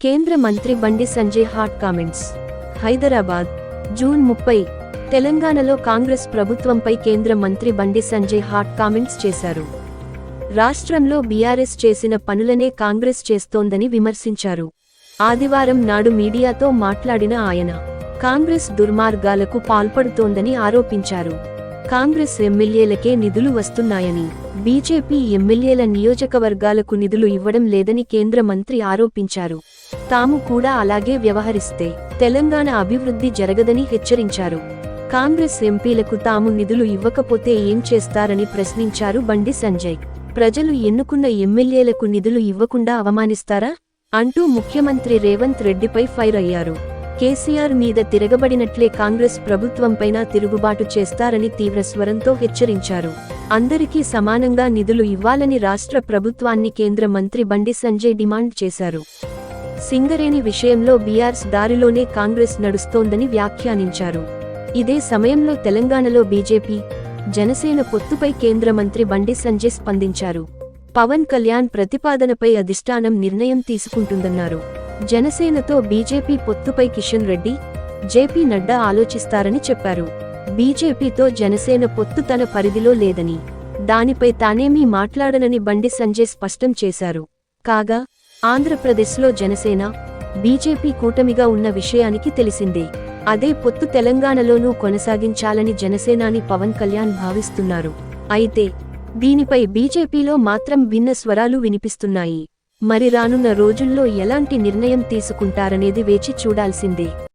కేంద్ర మంత్రి Bandi Sanjay hot comments. Hyderabad June ముప్పై తెలంగాణలో కాంగ్రెస్ ప్రభుత్వంపై కేంద్ర మంత్రి బండి సంజయ్ హాట్ కామెంట్స్ చేశారు. రాష్ట్రంలో బీఆర్ఎస్ చేసిన పనులనే కాంగ్రెస్ చేస్తోందని విమర్శించారు. ఆదివారం నాడు మీడియాతో మాట్లాడిన ఆయన కాంగ్రెస్ దుర్మార్గాలకు పాల్పడుతోందని ఆరోపించారు. కాంగ్రెస్ ఎమ్మెల్యేలకే నిధులు వస్తున్నాయని బీజేపీ ఎమ్మెల్యేల నియోజకవర్గాలకు నిధులు ఇవ్వడం లేదని కేంద్ర మంత్రి ఆరోపించారు. తాము కూడా అలాగే వ్యవహరిస్తే తెలంగాణ అభివృద్ధి జరగదని హెచ్చరించారు. కాంగ్రెస్ ఎంపీలకు తాము నిధులు ఇవ్వకపోతే ఏం చేస్తారని ప్రశ్నించారు బండి సంజయ్. ప్రజలు ఎన్నుకున్న ఎమ్మెల్యేలకు నిధులు ఇవ్వకుండా అవమానిస్తారా? అంటూ ముఖ్యమంత్రి రేవంత్ రెడ్డిపై ఫైర్ అయ్యారు. కేసీఆర్ మీద తిరగబడినట్లే కాంగ్రెస్ ప్రభుత్వంపైన తిరుగుబాటు చేస్తారని తీవ్రస్వరంతో హెచ్చరించారు. అందరికీ సమానంగా నిధులు ఇవ్వాలని రాష్ట్ర ప్రభుత్వాన్ని కేంద్ర మంత్రి బండి సంజయ్ డిమాండ్ చేశారు. సింగరేణి విషయంలో బీఆర్స్ దారిలోనే కాంగ్రెస్ నడుస్తోందని వ్యాఖ్యానించారు. ఇదే సమయంలో తెలంగాణలో బీజేపీ జనసేన పొత్తుపై కేంద్ర మంత్రి బండి సంజయ్ స్పందించారు. పవన్ కళ్యాణ్ ప్రతిపాదనపై అధిష్టానం నిర్ణయం తీసుకుంటుందన్నారు. జనసేనతో బీజేపీ పొత్తుపై కిషన్ రెడ్డి జేపీ నడ్డా ఆలోచిస్తారని చెప్పారు. బీజేపీతో జనసేన పొత్తు తన పరిధిలో లేదని దానిపై తానేమీ మాట్లాడనని బండి సంజయ్ స్పష్టం చేశారు. కాగా ఆంధ్రప్రదేశ్లో జనసేన బీజేపీ కూటమిగా ఉన్న విషయానికి తెలిసిందే. అదే పొత్తు తెలంగాణలోనూ కొనసాగించాలని జనసేనాని పవన్ కళ్యాణ్ భావిస్తున్నారు. అయితే దీనిపై బీజేపీలో మాత్రం భిన్న స్వరాలు వినిపిస్తున్నాయి. మరి రానున్న రోజుల్లో ఎలాంటి నిర్ణయం తీసుకుంటారనేది వేచి చూడాల్సిందే.